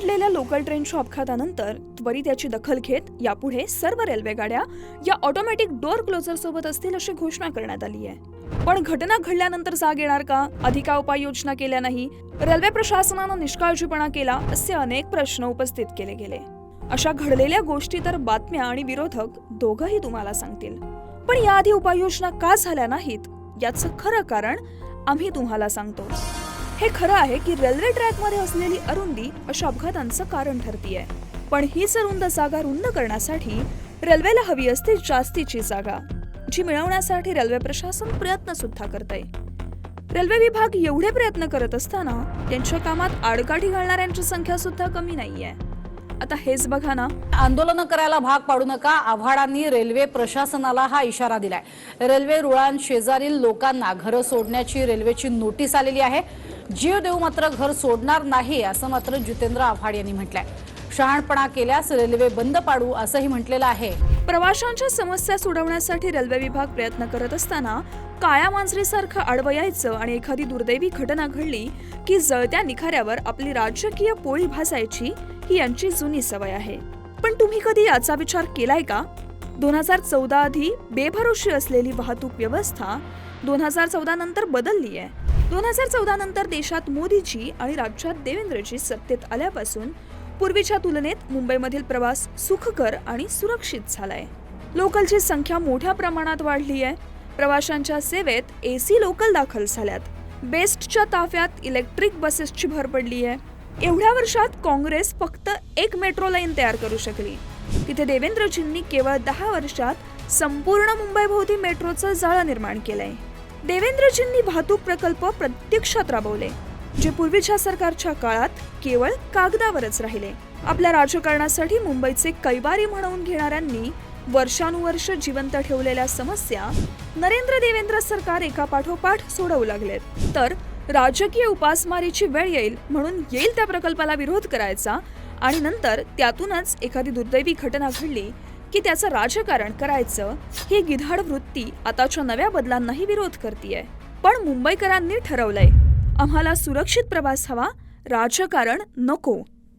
झालेल्या लोकल ट्रेनच्या अपघातानंतर त्वरित याची दखल घेत यापुढे सर्व रेल्वे गाड्या या ऑटोमॅटिक डोअर क्लोजर सोबत असतील अशी घोषणा करण्यात आली आहे. पण घटना घडल्यानंतर जाग येणार का? अधिका उपाययोजना केल्या नाही. रेल्वे प्रशासनानं निष्काळजीपणा केला असे अनेक प्रश्न उपस्थित केले गेले. अशा घडलेल्या गोष्टी तर बातम्या आणि विरोधक दोघंही तुम्हाला सांगतील. पण याआधी उपाययोजना का झाल्या नाहीत? याचं खरं कारण आम्ही तुम्हाला सांगतो. हे खरं आहे की रेल्वे ट्रॅकमध्ये असलेली अरुंदी अशा अपघातांचं कारण ठरतीये. पण हीच अरुंद जागा रुंद करण्यासाठी रेल्वेला हवी असते जास्तीची जागा जी मिळवण्यासाठी रेल्वे प्रशासन प्रयत्न सुद्धा करतंय. रेल्वे विभाग एवढे प्रयत्न करत असताना त्यांच्या कामात आडकाठी घालणाऱ्यांची संख्या सुद्धा कमी नाहीये. आता हेच बघा ना. आंदोलनं करायला भाग पाडू नका आव्हाडांनी रेल्वे प्रशासनाला हा इशारा दिलाय. रेल्वे रुळांशेजारील लोकांना घरं सोडण्याची रेल्वेची नोटीस आलेली आहे. जीव देऊ मात्र घर सोडणार नाही असं मात्र जितेंद्र आव्हाड यांनी म्हटलंय. शहाणपणा केल्यास रेल्वे बंद पाडू असंही म्हटलेलं आहे. प्रवाशांच्या समस्या सोडवण्यासाठी रेल्वे विभाग प्रयत्न करत असताना काळ्या मांजरीसारखं आडवं यायचं आणि एखादी दुर्दैवी घटना घडली की जळत्या निखाऱ्यावर आपली राजकीय पोळी भासायची ही यांची जुनी सवय आहे. पण तुम्ही कधी याचा विचार केलाय का? दोन हजार चौदा आधी बेभरोशी असलेली वाहतूक व्यवस्था दोन हजार चौदा नंतर बदलली आहे. दोन हजार चौदा नंतर देशात मोदीजी आणि राज्यात देवेंद्रजी सत्तेत आल्यापासून पूर्वीच्या तुलनेत मुंबईमधील प्रवास सुखकर आणि सुरक्षित झालाय. लोकलची संख्या मोठ्या प्रमाणात वाढली आहे. प्रवाशांच्या सेवेत एसी लोकल दाखल झाल्यात. बेस्टच्या ताफ्यात इलेक्ट्रिक बसेसची भर पडली आहे. एवढ्या वर्षात काँग्रेस फक्त एक मेट्रो लाईन तयार करू शकली. तिथे देवेंद्रजींनी केवळ दहा वर्षात संपूर्ण मुंबईभोवती मेट्रोचं जाळं निर्माण केलंय. देवेंद्रजींनी वाहतूक प्रकल्प प्रत्यक्षात राबवले जे पूर्वीच्या सरकारच्या काळात केवळ कागदावरच राहिले. आपल्या राजकारणासाठी मुंबईचे कैवारी म्हणवून घेणाऱ्यांनी वर्षानुवर्ष जिवंत ठेवलेल्या समस्या नरेंद्र देवेंद्र सरकार एका पाठोपाठ सोडवू लागलेत. तर राजकीय उपासमारीची वेळ येईल म्हणून येईल त्या प्रकल्पाला विरोध करायचा. आणि नंतर त्यातूनच एखादी दुर्दैवी घटना घडली की त्याचं राजकारण करायचं ही गिधाड वृत्ती आताच्या नव्या बदलांनाही विरोध करतीये. पण मुंबईकरांनी ठरवलंय आम्हाला सुरक्षित प्रवास हवा राजकारण नको.